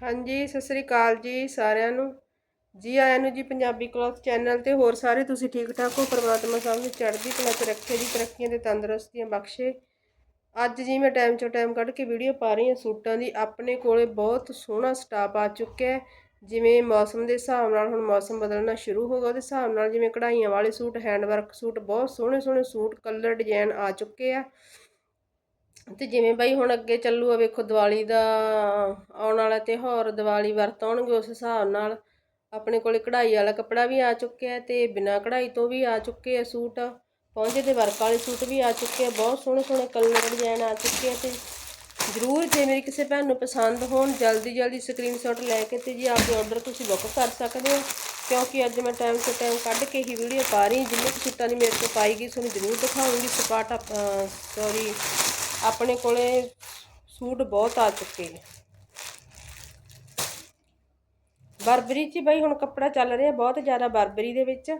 ਹਾਂਜੀ, ਸਤਿ ਸ੍ਰੀ ਅਕਾਲ ਜੀ ਸਾਰਿਆਂ ਨੂੰ। ਜੀ ਆਇਆਂ ਨੂੰ ਜੀ ਪੰਜਾਬੀ ਕਲੌਥ ਚੈਨਲ ਤੇ ਹੋਰ ਸਾਰੇ ਤੁਸੀਂ ਠੀਕ ਠਾਕ ਹੋ? ਪਰਮਾਤਮਾ ਸਾਹਿਬ ਨੂੰ ਚੜ੍ਹਦੀ ਕਲਾ 'ਚ ਰੱਖੇ ਜੀ, ਤਰੱਕੀਆਂ ਤੇ ਤੰਦਰੁਸਤੀਆਂ ਬਖਸ਼ੇ। ਅੱਜ ਜੀ ਮੈਂ ਟਾਈਮ ਚੋਂ ਟਾਈਮ ਕੱਢ ਕੇ ਵੀਡੀਓ ਪਾ ਰਹੀ ਹਾਂ। ਸੂਟਾਂ ਦੀ ਆਪਣੇ ਕੋਲੇ ਬਹੁਤ ਸੋਹਣਾ ਸਟਾਫ ਆ ਚੁੱਕਿਆ ਹੈ। ਜਿਵੇਂ ਮੌਸਮ ਦੇ ਹਿਸਾਬ ਨਾਲ ਹੁਣ ਮੌਸਮ ਬਦਲਣਾ ਸ਼ੁਰੂ ਹੋ ਗਿਆ, ਉਹਦੇ ਹਿਸਾਬ ਨਾਲ ਜਿਵੇਂ ਕਢਾਈਆਂ ਵਾਲੇ ਸੂਟ ਹੈਂਡ ਵਰਕ ਸੂਟ, ਬਹੁਤ ਸੋਹਣੇ ਸੋਹਣੇ ਸੂਟ ਕਲਰ ਡਿਜ਼ਾਈਨ ਆ ਚੁੱਕੇ ਆ। ਤੇ ਜਿਵੇਂ ਬਾਈ ਹੁਣ ਅੱਗੇ ਚੱਲੂ ਆ ਵੇਖੋ ਦੀਵਾਲੀ ਦਾ ਆਉਣ ਵਾਲਾ ਤਿਉਹਾਰ, ਦੀਵਾਲੀ ਵਰਤ ਆਉਣਗੇ ਉਸ ਹਿਸਾਬ ਨਾਲ। ਆਪਣੇ ਕੋਲੇ ਕਢਾਈ ਵਾਲਾ ਕੱਪੜਾ ਵੀ ਆ ਚੁੱਕਿਆ ਤੇ ਬਿਨਾਂ ਕਢਾਈ ਤੋਂ ਵੀ ਆ ਚੁੱਕੇ ਆ ਸੂਟ। ਪਹੁੰਚੇ ਦੇ ਵਰਕ ਵਾਲੇ ਸੂਟ ਵੀ ਆ ਚੁੱਕੇ ਆ, ਬਹੁਤ ਸੋਹਣੇ ਸੋਹਣੇ ਕਲਰ ਡਿਜ਼ਾਈਨ ਆ ਚੁੱਕੇ ਆ ਤੇ ਜ਼ਰੂਰ ਜੇ ਮੇਰੀ ਕਿਸੇ ਭੈਣ ਨੂੰ ਪਸੰਦ ਹੋਣ, ਜਲਦੀ ਜਲਦੀ ਸਕਰੀਨਸ਼ਾਟ ਲੈ ਕੇ ਤੇ ਜੀ ਆਪਦੇ ਆਰਡਰ ਤੁਸੀਂ ਬੁੱਕ ਕਰ ਸਕਦੇ ਹੋ। ਕਿਉਂਕਿ ਅੱਜ ਮੈਂ ਟਾਈਮ ਤੋਂ ਟਾਈਮ ਕੱਢ ਕੇ ਹੀ ਵੀਡੀਓ ਪਾ ਰਹੀ ਜਿੰਨੇ ਕੁ ਸੂਟਾਂ ਦੀ ਮੇਰੇ ਤੋਂ ਪਾਈ ਗਈ ਤੁਹਾਨੂੰ ਜ਼ਰੂਰ ਦਿਖਾਉਂਗੀ। ਸਪਾਟਾ ਸੌਰੀ ਆਪਣੇ ਕੋਲੇ ਸੂਟ ਬਹੁਤ ਆ ਚੁੱਕੇ ਨੇ। ਬਰਬਰੀ 'ਚ ਬਈ ਹੁਣ ਕੱਪੜਾ ਚੱਲ ਰਿਹਾ ਬਹੁਤ ਜ਼ਿਆਦਾ ਬਰਬਰੀ ਦੇ ਵਿੱਚ।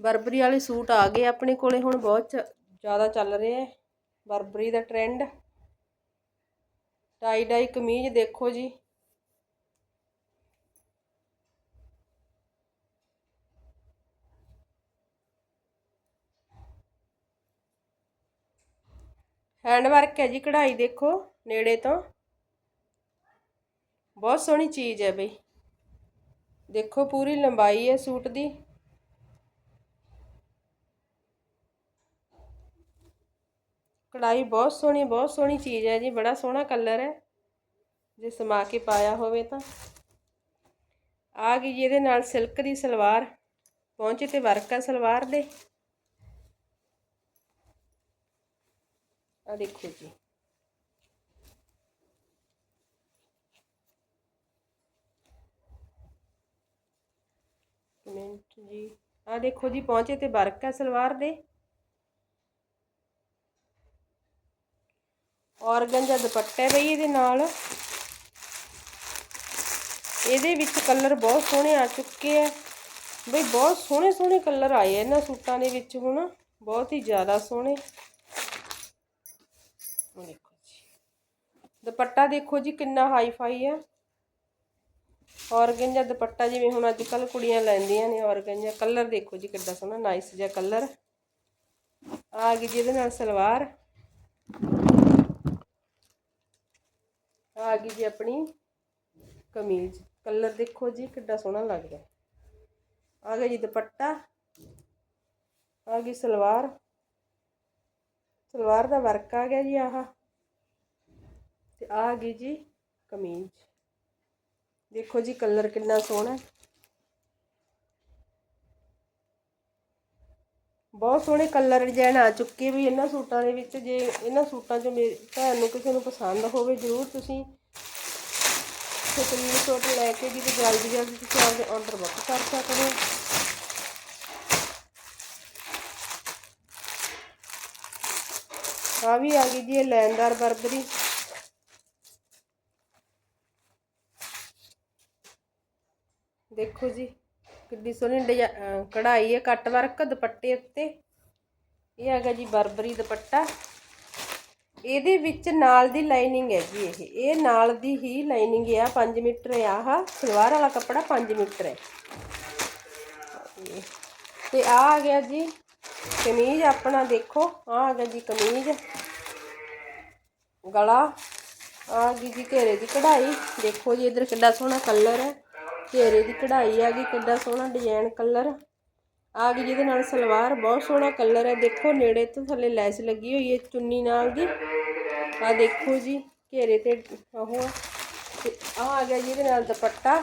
ਬਰਬਰੀ ਵਾਲੇ ਸੂਟ ਆ ਗਏ ਆਪਣੇ ਕੋਲੇ, ਹੁਣ ਬਹੁਤ ਚ- ਜ਼ਿਆਦਾ ਚੱਲ ਰਿਹਾ ਹੈ। ਬਰਬਰੀ ਦਾ ਟ੍ਰੈਂਡ ਟਾਈ ਡਾਈ ਕਮੀਜ਼ ਦੇਖੋ ਜੀ। ਹੈਂਡ ਵਰਕ ਹੈ ਜੀ, ਕਢਾਈ ਦੇਖੋ, ਨੇੜੇ ਤੋਂ। ਬਹੁਤ ਸੋਹਣੀ ਚੀਜ਼ ਹੈ ਬਈ। ਦੇਖੋ, ਪੂਰੀ ਲੰਬਾਈ ਹੈ ਸੂਟ ਦੀ। ਕਢਾਈ ਬਹੁਤ ਸੋਹਣੀ ਬਹੁਤ ਸੋਹਣੀ ਚੀਜ਼ ਹੈ ਜੀ, ਬੜਾ ਸੋਹਣਾ ਕਲਰ ਹੈ। ਜੇ ਸਮਾ ਕੇ ਪਾਇਆ ਹੋਵੇ ਤਾਂ। ਆ ਗਈ ਜੀ ਇਹਦੇ ਨਾਲ ਸਿਲਕ ਦੀ ਸਲਵਾਰ। ਪਹੁੰਚੇ ਤੇ ਵਰਕ ਹੈ ਸਲਵਾਰ ਦੇ। ਆ ਦੇਖੋ ਜੀ। ਮਿੰਟ ਜੀ। ਆ ਦੇਖੋ ਜੀ, ਪਹੁੰਚੇ ਤੇ ਵਰਕ ਹੈ ਸਲਵਾਰ ਦੇ। ਔਰਗੰਜਾ ਦੁਪੱਟਾ ਬਈ ਇਹਦੇ ਨਾਲ। ਇਹਦੇ ਵਿੱਚ ਕਲਰ ਬਹੁਤ ਸੋਹਣੇ ਆ ਚੁੱਕੇ ਆ। ਬਈ ਬਹੁਤ ਸੋਹਣੇ ਸੋਹਣੇ ਕਲਰ ਆਏ ਆ ਇਹਨਾਂ ਸੂਟਾਂ ਦੇ ਵਿੱਚ ਹੁਣ। ਬਹੁਤ ਹੀ ਜ਼ਿਆਦਾ ਸੋਹਣੇ ਦੇਖੋ ਜੀ ਦੁਪੱਟਾ ਦੇਖੋ ਜੀ ਕਿੰਨਾ ਹਾਈ ਫਾਈ ਆ। ਔਰਗੰਜਾ ਦੁਪੱਟਾ ਜਿਵੇਂ ਹੁਣ ਅੱਜ ਕੱਲ ਕੁੜੀਆਂ ਲੈਂਦੀਆਂ ਨੇ ਔਰਗੰਜਾ। ਕਲਰ ਦੇਖੋ ਜੀ ਕਿੱਡਾ ਸੋਹਣਾ ਨਾਈਸ ਜਿਹਾ ਕਲਰ। ਆ ਗਈ ਜੀ ਇਹਦੇ ਨਾਲ ਸਲਵਾਰ। ਆ ਗਈ ਜੀ ਆਪਣੀ ਕਮੀਜ਼। ਕਲਰ ਦੇਖੋ ਜੀ ਕਿੱਡਾ ਸੋਹਣਾ ਲੱਗਦਾ ਆ ਗਿਆ ਜੀ ਦੁਪੱਟਾ। ਆ ਗਈ ਸਲਵਾਰ। ਸਲਵਾਰ ਦਾ ਵਰਕ ਆ ਗਿਆ ਜੀ ਆਹ। ਤੇ ਆ ਗਈ ਜੀ ਕਮੀਜ਼। ਦੇਖੋ ਜੀ ਕਲਰ ਕਿੰਨਾ ਸੋਹਣਾ ਬਹੁਤ ਸੋਹਣੇ ਕਲਰ ਡਿਜ਼ਾਈਨ ਆ ਚੁੱਕੇ ਵੀ ਇਹਨਾਂ ਸੂਟਾਂ ਦੇ ਵਿੱਚ। ਜੇ ਇਹਨਾਂ ਸੂਟਾਂ 'ਚੋਂ ਮੇਰੀ ਭੈਣ ਨੂੰ ਕਿਸੇ ਨੂੰ ਪਸੰਦ ਹੋਵੇ ਜ਼ਰੂਰ ਤੁਸੀਂ ਸਕਰੀਨਸ਼ਾਟ ਲੈ ਕੇ ਜੀ ਜਲਦੀ ਜਲਦੀ ਤੁਸੀਂ ਆਪਦੇ ਆਰਡਰ ਬੁੱਕ ਕਰ ਸਕਦੇ ਹੋ। ਆ ਵੀ ਆ ਗਈ ਜੀ ਇਹ ਲੈਂਦਾਰ ਬਰਬਰੀ। ਦੇਖੋ ਜੀ, ਕਿੱਡੀ ਸੋਹਣੀ ਡਿਜ਼ਾ- ਕਢਾਈ ਹੈ, ਕੱਟ ਵਰਕ ਦੁਪੱਟੇ ਉੱਤੇ। ਇਹ ਹੈਗਾ ਜੀ ਬਰਬਰੀ ਦੁਪੱਟਾ। ਇਹਦੇ ਵਿੱਚ ਨਾਲ ਦੀ ਲਾਈਨਿੰਗ ਹੈ ਜੀ ਇਹ। ਇਹ ਨਾਲ ਦੀ ਹੀ ਲਾਈਨਿੰਗ ਆ 5 ਮੀਟਰ ਆਹ। ਸਲਵਾਰ ਵਾਲਾ ਕੱਪੜਾ 5 ਮੀਟਰ ਹੈ। ਤੇ ਆ ਆ ਗਿਆ ਜੀ ਕਮੀਜ਼, ਆਪਣਾ ਦੇਖੋ। ਆ ਆ ਗਿਆ ਜੀ ਕਮੀਜ਼। ਗਲਾ। ਆ ਗਈ ਜੀ ਘੇਰੇ ਦੀ ਕਢਾਈ। ਦੇਖੋ ਜੀ ਇਧਰ ਕਿੱਡਾ ਸੋਹਣਾ ਕਲਰ ਹੈ। ਘੇਰੇ ਦੀ ਕਢਾਈ ਆ ਗਈ, ਕਿੱਡਾ ਸੋਹਣਾ ਡਿਜ਼ਾਈਨ ਕਲਰ ਆ ਗਈ ਜਿਹਦੇ ਨਾਲ ਸਲਵਾਰ, ਬਹੁਤ ਸੋਹਣਾ ਕਲਰ ਹੈ ਦੇਖੋ, ਨੇੜੇ ਤੋਂ ਥੱਲੇ ਲੈਸ ਲੱਗੀ ਹੋਈ ਹੈ ਚੁੰਨੀ ਨਾਲ ਦੀ। ਆ ਦੇਖੋ ਜੀ, ਘੇਰੇ ਤੇ ਉਹ ਆ। ਆ ਗਿਆ ਜਿਹਦੇ ਨਾਲ ਦੁਪੱਟਾ।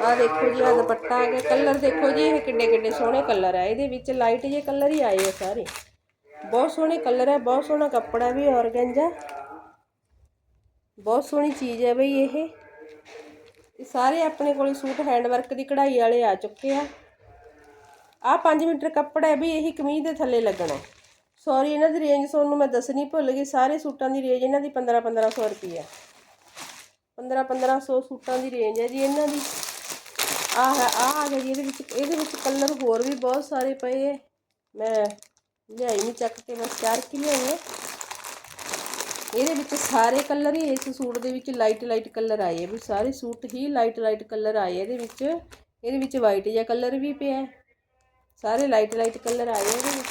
ਆ ਦੇਖੋ ਜੀ ਆ ਦੁਪੱਟਾ ਆ ਗਿਆ। ਕਲਰ ਦੇਖੋ ਜੀ, ਇਹ ਕਿੱਡੇ ਕਿੱਡੇ ਸੋਹਣੇ ਕਲਰ ਆ। ਇਹਦੇ ਵਿੱਚ ਲਾਈਟ ਜਿਹੇ ਕਲਰ ਹੀ ਆਏ ਆ ਸਾਰੇ। ਬਹੁਤ ਸੋਹਣੇ ਕਲਰ ਹੈ ਬਹੁਤ ਸੋਹਣਾ ਕੱਪੜਾ ਵੀ ਔਰਗੰਜਾ। ਬਹੁਤ ਸੋਹਣੀ ਚੀਜ਼ ਹੈ ਬਈ ਇਹ। ਇਹ ਸਾਰੇ ਆਪਣੇ ਕੋਲੇ ਸੂਟ ਹੈਂਡਵਰਕ ਦੀ ਕਢਾਈ ਵਾਲੇ ਆ ਚੁੱਕੇ ਆ। ਆ 5 ਮੀਟਰ ਕੱਪੜਾ ਹੈ ਵੀ ਇਹੀ ਕਮੀਜ਼ ਦੇ ਥੱਲੇ ਲੱਗਣਾ। ਸੌਰੀ ਇਹਨਾਂ ਦੀ ਰੇਂਜ ਤੁਹਾਨੂੰ ਮੈਂ ਦੱਸਣੀ ਭੁੱਲ ਗਈ। ਸਾਰੇ ਸੂਟਾਂ ਦੀ ਰੇਂਜ ਇਹਨਾਂ ਦੀ 15 1500 ਰੁਪਈਆ 15 1500 ਸੂਟਾਂ ਦੀ ਰੇਂਜ ਹੈ ਜੀ ਇਹਨਾਂ ਦੀ। ਆਹ ਹੈ ਆ ਆ ਗਿਆ ਜੀ, ਇਹਦੇ ਵਿੱਚ ਇਹਦੇ ਵਿੱਚ ਕਲਰ ਹੋਰ ਵੀ ਬਹੁਤ ਸਾਰੇ ਪਏ ਹੈ ਮੈਂ ਲਿਆਈ ਨਹੀਂ ਚੱਕ ਕੇ, ਬਸ ਚਾਰ ਕਿ ਲਿਆਈ ਇਹਦੇ ਵਿੱਚ ਸਾਰੇ ਕਲਰ ਹੀ ਇਸ ਸੂਟ ਦੇ ਵਿੱਚ ਲਾਈਟ ਲਾਈਟ ਕਲਰ ਆਏ ਆ ਵੀ ਸਾਰੇ ਸੂਟ ਹੀ ਲਾਈਟ ਲਾਈਟ ਕਲਰ ਆਏ ਇਹਦੇ ਵਿੱਚ। ਇਹਦੇ ਵਿੱਚ ਵਾਈਟ ਜਿਹਾ ਕਲਰ ਵੀ ਪਿਆ ਸਾਰੇ ਲਾਈਟ ਲਾਈਟ ਕਲਰ ਆਏ ਇਹਦੇ ਵਿੱਚ।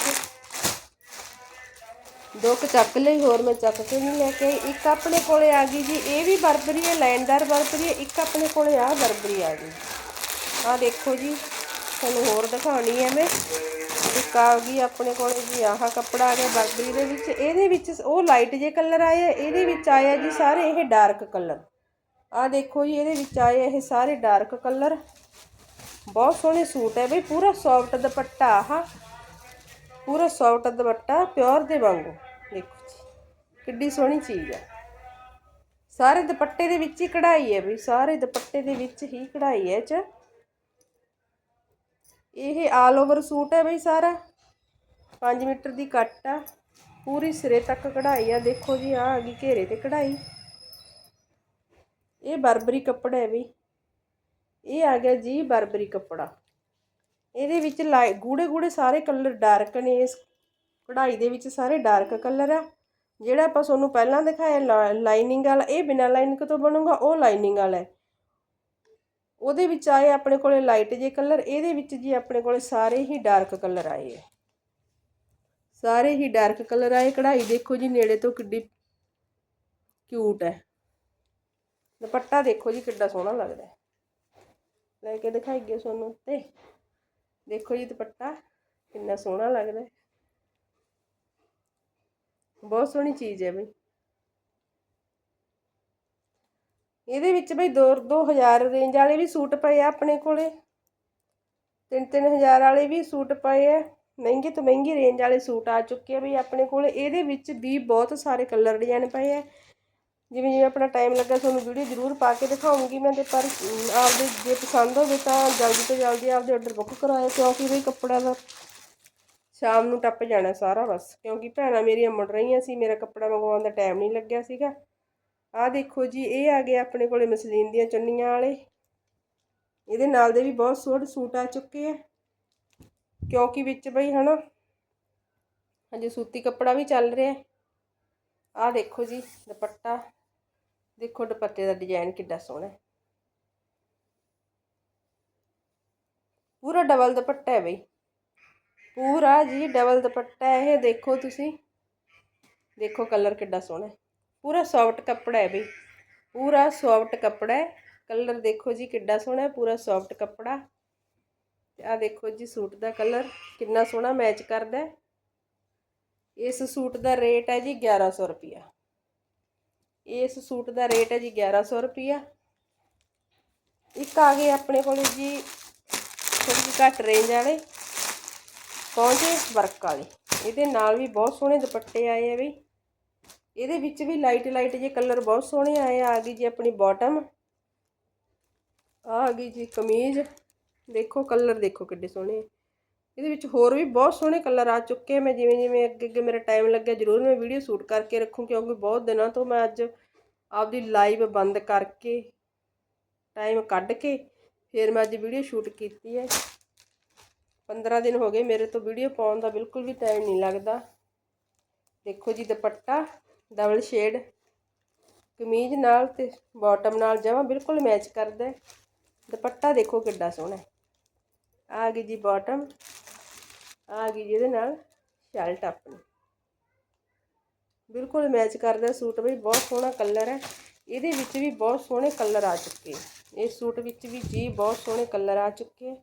ਦੋ ਕੁ ਚੱਕ ਲਈ ਹੋਰ ਮੈਂ ਚੱਕ ਕੇ ਨਹੀਂ ਲੈ ਕੇ ਇੱਕ ਆਪਣੇ ਕੋਲੇ ਆ ਗਈ ਜੀ, ਇਹ ਵੀ ਬਰਬਰੀ ਹੈ ਲਾਈਨਦਾਰ ਬਰਬਰੀ ਹੈ, ਇੱਕ ਆਪਣੇ ਕੋਲੇ ਆ ਬਰਬਰੀ ਆ ਗਈ। ਆ ਦੇਖੋ ਜੀ। ਤੁਹਾਨੂੰ ਹੋਰ ਦਿਖਾਉਣੀ ਹੈ ਮੈਂ। ਇੱਕ ਆ ਗਈ ਆਪਣੇ ਕੋਲ ਜੀ ਆਹ ਕੱਪੜਾ ਆ ਗਿਆ ਬਰਬਰੀ ਦੇ ਵਿੱਚ। ਇਹਦੇ ਵਿੱਚ ਉਹ ਲਾਈਟ ਜੇ ਕਲਰ ਆਏ ਆ, ਇਹਦੇ ਵਿੱਚ ਆਇਆ ਜੀ ਸਾਰੇ ਇਹ ਡਾਰਕ ਕਲਰ ਆ ਦੇਖੋ ਜੀ, ਇਹਦੇ ਵਿੱਚ ਆਏ ਇਹ ਸਾਰੇ ਡਾਰਕ ਕਲਰ ਬਹੁਤ ਸੋਹਣੇ ਸੂਟ ਹੈ ਬਈ, ਪੂਰਾ ਸੌਫਟ ਦੁਪੱਟਾ ਆਹ। ਪੂਰਾ ਸੌਫਟ ਦੁਪੱਟਾ ਪਿਓਰ ਦੇ ਵਾਂਗੂ। ਦੇਖੋ ਜੀ, ਕਿੱਡੀ ਸੋਹਣੀ ਚੀਜ਼ ਹੈ ਸਾਰੇ ਦੁਪੱਟੇ ਦੇ ਵਿੱਚ ਹੀ ਕਢਾਈ ਹੈ ਬਈ, ਸਾਰੇ ਦੁਪੱਟੇ ਦੇ ਵਿੱਚ ਹੀ ਕਢਾਈ ਹੈ ਚ। ਇਹ ਆਲ ਓਵਰ ਸੂਟ ਹੈ ਬਈ ਸਾਰਾ। 5 ਮੀਟਰ ਦੀ ਕੱਟ ਆ। ਪੂਰੀ ਸਿਰੇ ਤੱਕ ਕਢਾਈ ਆ। ਦੇਖੋ ਜੀ ਆ ਆ ਗਈ ਘੇਰੇ ਤੇ ਕਢਾਈ। ਇਹ ਬਰਬਰੀ ਕੱਪੜਾ ਹੈ ਬਈ। ਇਹ ਆ ਗਿਆ ਜੀ ਬਰਬਰੀ ਕੱਪੜਾ। ਇਹਦੇ ਵਿੱਚ ਲਾਈ ਗੂੜੇ ਗੂੜੇ ਸਾਰੇ ਕਲਰ ਡਾਰਕ ਨੇ। ਇਸ ਕਢਾਈ ਦੇ ਵਿੱਚ ਸਾਰੇ ਡਾਰਕ ਕਲਰ ਆ। ਜਿਹੜਾ ਆਪਾਂ ਤੁਹਾਨੂੰ ਪਹਿਲਾਂ ਦਿਖਾਇਆ ਲਾਈਨਿੰਗ ਵਾਲਾ, ਇਹ ਬਿਨਾਂ ਲਾਈਨਿੰਗ ਤੋਂ ਬਣੂਗਾ, ਉਹ ਲਾਈਨਿੰਗ ਵਾਲਾ ਹੈ। ਉਹਦੇ ਵਿੱਚ ਆਏ ਆਪਣੇ ਕੋਲੇ ਲਾਈਟ ਜੇ ਕਲਰ ਇਹਦੇ ਵਿੱਚ ਜੀ ਆਪਣੇ ਕੋਲੇ ਸਾਰੇ ਹੀ ਡਾਰਕ ਕਲਰ ਆਏ ਹੈ ਸਾਰੇ ਹੀ ਡਾਰਕ ਕਲਰ ਆਏ, ਕਢਾਈ ਦੇਖੋ ਜੀ ਨੇੜੇ ਤੋਂ ਕਿੱਡੀ ਕਿਊਟ ਹੈ। ਦੁਪੱਟਾ ਦੇਖੋ ਜੀ ਕਿੱਡਾ ਸੋਹਣਾ ਲੱਗਦਾ ਹੈ। ਲੈ ਕੇ ਦਿਖਾਈਏ ਤੁਹਾਨੂੰ ਤੇ। ਦੇਖੋ ਜੀ ਦੁਪੱਟਾ, ਕਿੰਨਾ ਸੋਹਣਾ ਲੱਗਦਾ ਹੈ। ਬਹੁਤ ਸੋਹਣੀ ਚੀਜ਼ ਹੈ ਬਈ। ਇਹਦੇ ਵਿੱਚ ਬਈ 2 2000 ਰੇਂਜ ਵਾਲੇ ਵੀ ਸੂਟ ਪਏ ਆ ਆਪਣੇ ਕੋਲੇ। 3-3000 ਵਾਲੇ ਵੀ ਸੂਟ ਪਏ ਆ। ਮਹਿੰਗੇ ਤੋਂ ਮਹਿੰਗੀ ਰੇਂਜ ਵਾਲੇ ਸੂਟ ਆ ਚੁੱਕੇ ਆ ਬਈ ਆਪਣੇ ਕੋਲੇ। ਇਹਦੇ ਵਿੱਚ ਵੀ ਬਹੁਤ ਸਾਰੇ ਕਲਰ ਡਿਜ਼ਾਈਨ ਪਏ ਆ। ਜਿਵੇਂ ਜਿਵੇਂ ਆਪਣਾ ਟਾਈਮ ਲੱਗਾ, ਤੁਹਾਨੂੰ ਵੀਡੀਓ ਜ਼ਰੂਰ ਪਾ ਕੇ ਦਿਖਾਉਂਗੀ ਮੈਂ ਤੇ ਪਰ ਆਪਦੇ ਜੇ ਪਸੰਦ ਹੋਵੇ ਤਾਂ ਜਲਦੀ ਤੋਂ ਜਲਦੀ ਆਪਦੇ ਆਰਡਰ ਬੁੱਕ ਕਰਾਇਓ, ਕਿਉਂਕਿ ਬਈ ਕੱਪੜਾ ਦਾ ਸ਼ਾਮ ਨੂੰ ਟੱਪ ਜਾਣਾ ਸਾਰਾ ਬਸ। ਕਿਉਂਕਿ ਭੈਣਾਂ ਮੇਰੀਆਂ ਮੁੜ ਰਹੀਆਂ ਸੀ, ਮੇਰਾ ਕੱਪੜਾ ਮੰਗਵਾਉਣ ਦਾ ਟਾਈਮ ਨਹੀਂ ਲੱਗਿਆ ਸੀਗਾ। ਆਹ ਦੇਖੋ ਜੀ, ਇਹ ਆ ਗਏ ਆਪਣੇ ਕੋਲੇ ਮਸਲੀਨ ਦੀਆਂ ਚੁੰਨੀਆਂ ਵਾਲੇ। ਇਹਦੇ ਨਾਲ ਦੇ ਵੀ ਬਹੁਤ ਸੋਹਣੇ ਸੂਟ ਆ ਚੁੱਕੇ ਆ। ਕਿਉਂਕਿ ਵਿੱਚ ਬਈ ਹਨਾ, ਹਜੇ ਸੂਤੀ ਕੱਪੜਾ ਵੀ ਚੱਲ ਰਿਹਾ। ਆਹ ਦੇਖੋ ਜੀ, ਦੁਪੱਟਾ। ਦੇਖੋ ਦੁਪੱਟੇ ਦਾ ਡਿਜ਼ਾਈਨ ਕਿੱਡਾ ਸੋਹਣਾ ਪੂਰਾ ਡਬਲ ਦੁਪੱਟਾ ਹੈ ਬਈ। ਪੂਰਾ ਜੀ ਡਬਲ ਦੁਪੱਟਾ ਇਹ ਦੇਖੋ ਤੁਸੀਂ। ਦੇਖੋ ਕਲਰ ਕਿੱਡਾ ਸੋਹਣਾ ਪੂਰਾ ਸੌਫਟ ਕੱਪੜਾ ਹੈ ਬਈ। ਪੂਰਾ ਸੌਫਟ ਕੱਪੜਾ ਹੈ। ਕਲਰ ਦੇਖੋ ਜੀ ਕਿੱਡਾ ਸੋਹਣਾ ਹੈ, ਪੂਰਾ ਸੌਫਟ ਕੱਪੜਾ। ਤੇ ਆ ਦੇਖੋ ਜੀ ਸੂਟ ਦਾ ਕਲਰ ਕਿੰਨਾ ਸੋਹਣਾ ਮੈਚ ਕਰਦਾ ਹੈ। ਇਸ ਸੂਟ ਦਾ ਰੇਟ ਹੈ ਜੀ 1100 ਰੁਪਿਆ ਇਸ ਸੂਟ ਦਾ ਰੇਟ ਹੈ ਜੀ 1100 ਰੁਪਿਆ ਇੱਕ ਆ ਗਏ ਆਪਣੇ ਕੋਲ ਜੀ ਥੋੜੀ ਜਿਹੀ ਘੱਟ ਰੇਂਜ ਵਾਲੇ। ਪਹੁੰਚੇ ਵਰਕ ਵਾਲੇ। ਇਹਦੇ ਨਾਲ ਵੀ ਬਹੁਤ ਸੋਹਣੇ ਦੁਪੱਟੇ ਆਏ ਆ ਬਈ। ਇਹਦੇ ਵਿੱਚ ਵੀ ਲਾਈਟ ਲਾਈਟ ਜੇ ਕਲਰ ਬਹੁਤ ਸੋਹਣੇ ਆਏ ਆ। ਗਈ ਜੀ ਆਪਣੀ ਬਾਟਮ ਆ ਗਈ ਜੀ ਕਮੀਜ਼। ਦੇਖੋ ਕਲਰ ਦੇਖੋ ਕਿੱਡੇ ਸੋਹਣੇ ਇਹਦੇ ਵਿੱਚ ਹੋਰ ਵੀ ਬਹੁਤ ਸੋਹਣੇ ਕਲਰ ਆ ਚੁੱਕੇ ਮੈਂ ਜਿਵੇਂ ਜਿਵੇਂ ਅੱਗੇ ਅੱਗੇ ਮੇਰਾ ਟਾਈਮ ਲੱਗਿਆ, ਜ਼ਰੂਰ ਮੈਂ ਵੀਡੀਓ ਸ਼ੂਟ ਕਰਕੇ ਰੱਖੂੰ, ਕਿਉਂਕਿ ਬਹੁਤ ਦਿਨਾਂ ਤੋਂ ਮੈਂ ਅੱਜ ਆਪਦੀ ਲਾਈਵ ਬੰਦ ਕਰਕੇ ਟਾਈਮ ਕੱਢ ਕੇ ਫਿਰ ਮੈਂ ਅੱਜ ਵੀਡੀਓ ਸ਼ੂਟ ਕੀਤੀ ਹੈ। 15 ਦਿਨ ਹੋ ਗਏ ਮੇਰੇ ਤੋਂ ਵੀਡੀਓ ਪਾਉਣ ਦਾ ਬਿਲਕੁਲ ਵੀ ਟਾਈਮ ਨਹੀਂ ਲੱਗਦਾ। ਦੇਖੋ ਜੀ ਦੁਪੱਟਾ। ਡਬਲ ਸ਼ੇਡ, ਕਮੀਜ਼ ਨਾਲ ਤੇ ਬਾਟਮ ਨਾਲ ਜਮਾ ਬਿਲਕੁਲ ਮੈਚ ਕਰਦਾ ਦੁਪੱਟਾ ਦੇਖੋ ਕਿੱਡਾ ਸੋਹਣਾ ਆ ਗਈ ਜੀ ਬਾਟਮ ਆ ਗਈ ਜੀ ਇਹਦੇ ਨਾਲ ਸ਼ਰਟ ਆਪਣੀ। ਬਿਲਕੁਲ ਮੈਚ ਕਰਦਾ ਸੂਟ ਵੀ, ਬਹੁਤ ਸੋਹਣਾ ਕਲਰ ਹੈ। ਇਹਦੇ ਵਿੱਚ ਵੀ ਬਹੁਤ ਸੋਹਣੇ ਕਲਰ ਆ ਚੁੱਕੇ ਇਸ ਸੂਟ ਵਿੱਚ ਵੀ ਜੀ ਬਹੁਤ ਸੋਹਣੇ ਕਲਰ ਆ ਚੁੱਕੇ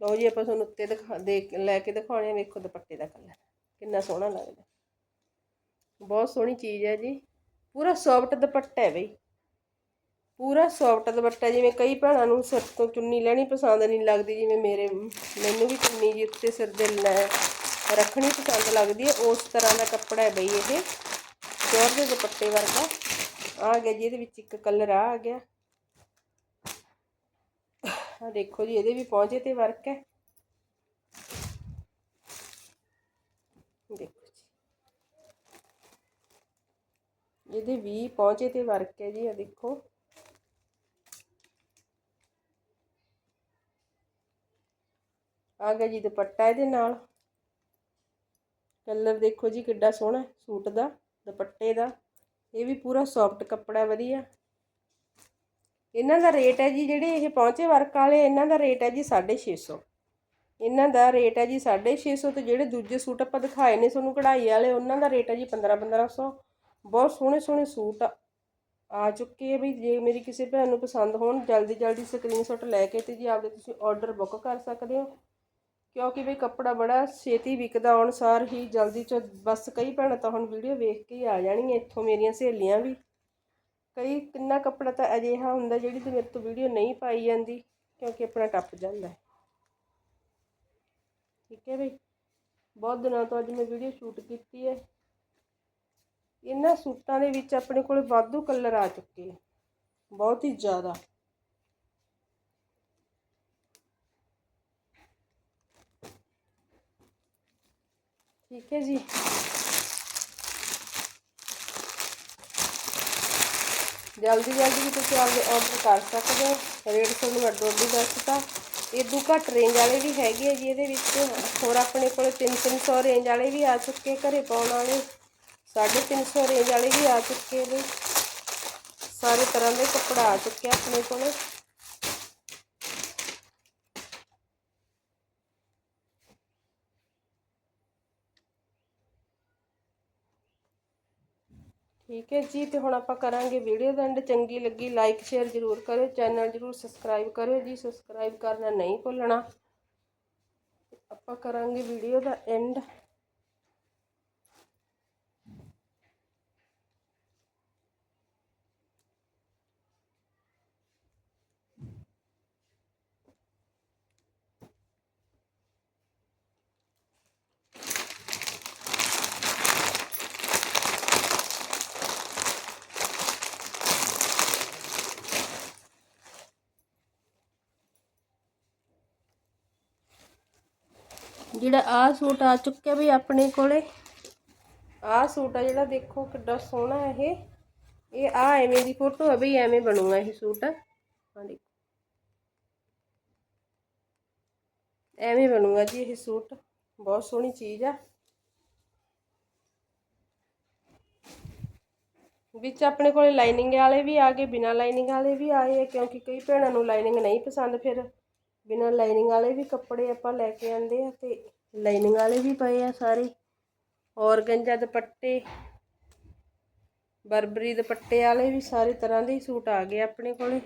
ਲਓ ਜੀ ਆਪਾਂ ਤੁਹਾਨੂੰ ਉੱਤੇ ਦਿਖਾ, ਦੇ, ਲੈ ਕੇ ਦਿਖਾਉਣੇ ਆ, ਵੇਖੋ ਦੁਪੱਟੇ ਦਾ ਕਲਰ ਕਿੰਨਾ ਸੋਹਣਾ ਲੱਗਦਾ ਬਹੁਤ ਸੋਹਣੀ ਚੀਜ਼ ਹੈ ਜੀ। ਪੂਰਾ ਸੌਫਟ ਦੁਪੱਟਾ ਹੈ ਬਈ। ਪੂਰਾ ਸੌਫਟ ਦੁਪੱਟਾ, ਜਿਵੇਂ ਕਈ ਭੈਣਾਂ ਨੂੰ ਸਿਰ ਤੋਂ ਚੁੰਨੀ ਲੈਣੀ ਪਸੰਦ ਨਹੀਂ ਲੱਗਦੀ, ਜਿਵੇਂ ਮੇਰੇ, ਮੈਨੂੰ ਵੀ ਚੁੰਨੀ ਜੀ ਉੱਤੇ ਸਿਰ ਦੇ ਰੱਖਣੀ ਪਸੰਦ ਲੱਗਦੀ ਹੈ। ਉਸ ਤਰ੍ਹਾਂ ਦਾ ਕੱਪੜਾ ਹੈ ਬਈ ਇਹ। ਪਿਓਰ ਦੇ ਦੁਪੱਟੇ ਵਰਗਾ। ਆ ਗਿਆ ਜੀ, ਇਹਦੇ ਵਿੱਚ ਇੱਕ ਕਲਰ ਆ ਆ ਗਿਆ। ਆ ਦੇਖੋ ਜੀ, ਇਹਦੇ ਵੀ ਪਹੁੰਚੇ ਤੇ ਵਰਕ ਹੈ। ਦੇਖੋ ਜੀ ਇਹਦੇ ਵੀ ਪਹੁੰਚੇ ਤੇ ਵਰਕ ਹੈ ਜੀ ਆ ਦੇਖੋ। ਆ ਗਿਆ ਜੀ ਦੁਪੱਟਾ ਇਹਦੇ ਨਾਲ। ਕਲਰ ਦੇਖੋ ਜੀ ਕਿੱਡਾ ਸੋਹਣਾ ਸੂਟ ਦਾ, ਦੁਪੱਟੇ ਦਾ। ਇਹ ਵੀ ਪੂਰਾ ਸੌਫਟ ਕੱਪੜਾ ਵਧੀਆ। ਇਹਨਾਂ ਦਾ ਰੇਟ ਹੈ ਜੀ ਜਿਹੜੇ ਇਹ ਪਹੁੰਚੇ ਵਰਕ ਵਾਲੇ, ਇਹਨਾਂ ਦਾ ਰੇਟ ਹੈ ਜੀ 650 ਇਹਨਾਂ ਦਾ ਰੇਟ ਹੈ ਜੀ 650 ਤੇ ਜਿਹੜੇ ਦੂਜੇ ਸੂਟ ਆਪਾਂ ਦਿਖਾਏ ਨੇ ਤੁਹਾਨੂੰ ਕਢਾਈ ਵਾਲੇ, ਉਹਨਾਂ ਦਾ ਰੇਟ ਹੈ ਜੀ 15 1500 ਬਹੁਤ ਸੋਹਣੇ ਸੋਹਣੇ ਸੂਟ ਆ ਚੁੱਕੇ ਆ ਵੀ ਜੇ ਮੇਰੀ ਕਿਸੇ ਭੈਣ ਨੂੰ ਪਸੰਦ ਹੋਣ, ਜਲਦੀ ਜਲਦੀ ਸਕਰੀਨਸ਼ਾਟ ਲੈ ਕੇ ਤੇ ਜੀ ਆਪਦੇ ਤੁਸੀਂ ਆਰਡਰ ਬੁੱਕ ਕਰ ਸਕਦੇ ਹੋ। ਕਿਉਂਕਿ ਵੀ ਕੱਪੜਾ ਬੜਾ ਛੇਤੀ ਵਿਕਦਾ ਅਨੁਸਾਰ ਹੀ ਜਲਦੀ ਚ ਬਸ ਕਈ ਭੈਣਾਂ ਤਾਂ ਹੁਣ ਵੀਡੀਓ ਵੇਖ ਕੇ ਹੀ ਆ ਜਾਣਗੀਆਂ, ਇੱਥੋਂ ਮੇਰੀਆਂ ਸਹੇਲੀਆਂ ਵੀ। ਕਈ ਕਿੰਨਾ ਕੱਪੜਾ ਤਾਂ ਅਜਿਹਾ ਹੁੰਦਾ ਜਿਹੜੀ ਤੇ ਮੇਰੇ ਤੋਂ ਵੀਡੀਓ ਨਹੀਂ ਪਾਈ ਜਾਂਦੀ, ਕਿਉਂਕਿ ਆਪਣਾ ਟੱਪ ਜਾਂਦਾ। ਠੀਕ ਹੈ ਬਈ, ਬਹੁਤ ਦਿਨਾਂ ਤੋਂ ਅੱਜ ਮੈਂ ਵੀਡੀਓ ਸ਼ੂਟ ਕੀਤੀ ਹੈ। ਇਹਨਾਂ ਸੂਟਾਂ ਦੇ ਵਿੱਚ ਆਪਣੇ ਕੋਲ ਵਾਧੂ ਕਲਰ ਆ ਚੁੱਕੇ ਬਹੁਤ ਹੀ ਜ਼ਿਆਦਾ। ਠੀਕ ਹੈ ਜੀ। ਜਲਦੀ ਜਲਦੀ ਵੀ ਤੁਸੀਂ ਆਪਦੇ ਆਰਡਰ ਕਰ ਸਕਦੇ ਹੋ। ਰੇਟ ਤੁਹਾਨੂੰ ਅੱਡੋ ਅੱਡੀ ਦੱਸਤਾ ਇਦੋਂ ਘੱਟ ਰੇਂਜ ਵਾਲੇ ਵੀ ਹੈਗੇ ਆ ਜੀ, ਇਹਦੇ ਵਿੱਚ ਹੋਰ ਆਪਣੇ ਕੋਲ 3-300 ਰੇਂਜ ਵਾਲੇ ਵੀ ਆ ਚੁੱਕੇ ਘਰੇ ਪਾਉਣ ਵਾਲੇ। 350 ਰੇਂਜ ਵਾਲੇ ਵੀ ਆ ਚੁੱਕੇ ਨੇ ਸਾਰੇ ਤਰ੍ਹਾਂ ਦੇ ਕੱਪੜਾ ਆ ਚੁੱਕਿਆ ਆਪਣੇ ਕੋਲ ਠੀਕ ਹੈ ਜੀ ਤੇ ਹੁਣ ਆਪਾਂ ਕਰਾਂਗੇ ਵੀਡੀਓ ਦਾ ਐਂਡ ਚੰਗੀ ਲੱਗੀ ਲਾਈਕ ਸ਼ੇਅਰ ਜ਼ਰੂਰ ਕਰਿਓ ਚੈਨਲ ਜ਼ਰੂਰ ਸਬਸਕ੍ਰਾਈਬ ਕਰਿਓ ਜੀ ਸਬਸਕ੍ਰਾਈਬ ਕਰਨਾ ਨਹੀਂ ਭੁੱਲਣਾ ਆਪਾਂ ਕਰਾਂਗੇ ਵੀਡੀਓ ਦਾ ਐਂਡ ਜਿਹੜਾ ਆਹ ਸੂਟ ਆ ਚੁੱਕਿਆ ਵੀ ਆਪਣੇ ਕੋਲੇ। ਆਹ ਸੂਟ ਆ ਜਿਹੜਾ ਦੇਖੋ ਕਿੱਡਾ ਸੋਹਣਾ ਇਹ। ਇਹ ਆ ਐਵੇਂ ਦੀ ਫੋਟੋ ਹੈ ਬਈ ਐਵੇਂ ਬਣੂਗਾ ਇਹ ਸੂਟ। ਆ ਦੇਖੋ। ਐਵੇਂ ਬਣੂਗਾ ਜੀ ਇਹ ਸੂਟ। ਬਹੁਤ ਸੋਹਣੀ ਚੀਜ਼ ਆ। ਵਿੱਚ ਆਪਣੇ ਕੋਲੇ ਲਾਈਨਿੰਗ ਵਾਲੇ ਵੀ ਆ ਗਏ, ਬਿਨਾਂ ਲਾਈਨਿੰਗ ਵਾਲੇ ਵੀ ਆਏ ਆ, ਕਿਉਂਕਿ ਕਈ ਭੈਣਾਂ ਨੂੰ ਲਾਈਨਿੰਗ ਨਹੀਂ ਪਸੰਦ ਫਿਰ। ਬਿਨਾਂ ਲਾਈਨਿੰਗ ਵਾਲੇ ਵੀ ਕੱਪੜੇ ਆਪਾਂ ਲੈ ਕੇ ਆਂਦੇ ਆ ਤੇ ਲਾਈਨਿੰਗ ਵਾਲੇ ਵੀ ਪਏ ਆ ਸਾਰੇ। ਔਰਗੰਜਾ ਦੁਪੱਟੇ, ਬਰਬਰੀ ਦੁਪੱਟੇ ਵਾਲੇ ਵੀ ਸਾਰੇ ਤਰ੍ਹਾਂ ਦੇ ਸੂਟ ਆ ਗਏ ਆਪਣੇ ਕੋਲੇ।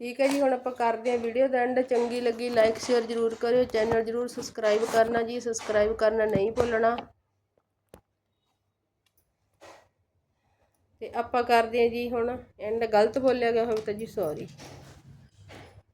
ਠੀਕ ਹੈ ਜੀ, ਹੁਣ ਆਪਾਂ ਕਰਦੇ ਹਾਂ ਵੀਡੀਓ ਦਾ ਐਂਡ ਚੰਗੀ ਲੱਗੀ ਲਾਈਕ ਸ਼ੇਅਰ ਜ਼ਰੂਰ ਕਰਿਓ। ਚੈਨਲ ਜ਼ਰੂਰ ਸਬਸਕ੍ਰਾਈਬ ਕਰਨਾ ਜੀ। ਸਬਸਕ੍ਰਾਈਬ ਕਰਨਾ ਨਹੀਂ ਭੁੱਲਣਾ। ਤੇ ਆਪਾਂ ਕਰਦੇ ਹਾਂ ਜੀ ਹੁਣ ਐਂਡ ਗਲਤ ਬੋਲਿਆ ਗਿਆ ਹੋਵੇ ਤਾਂ ਜੀ ਸੌਰੀ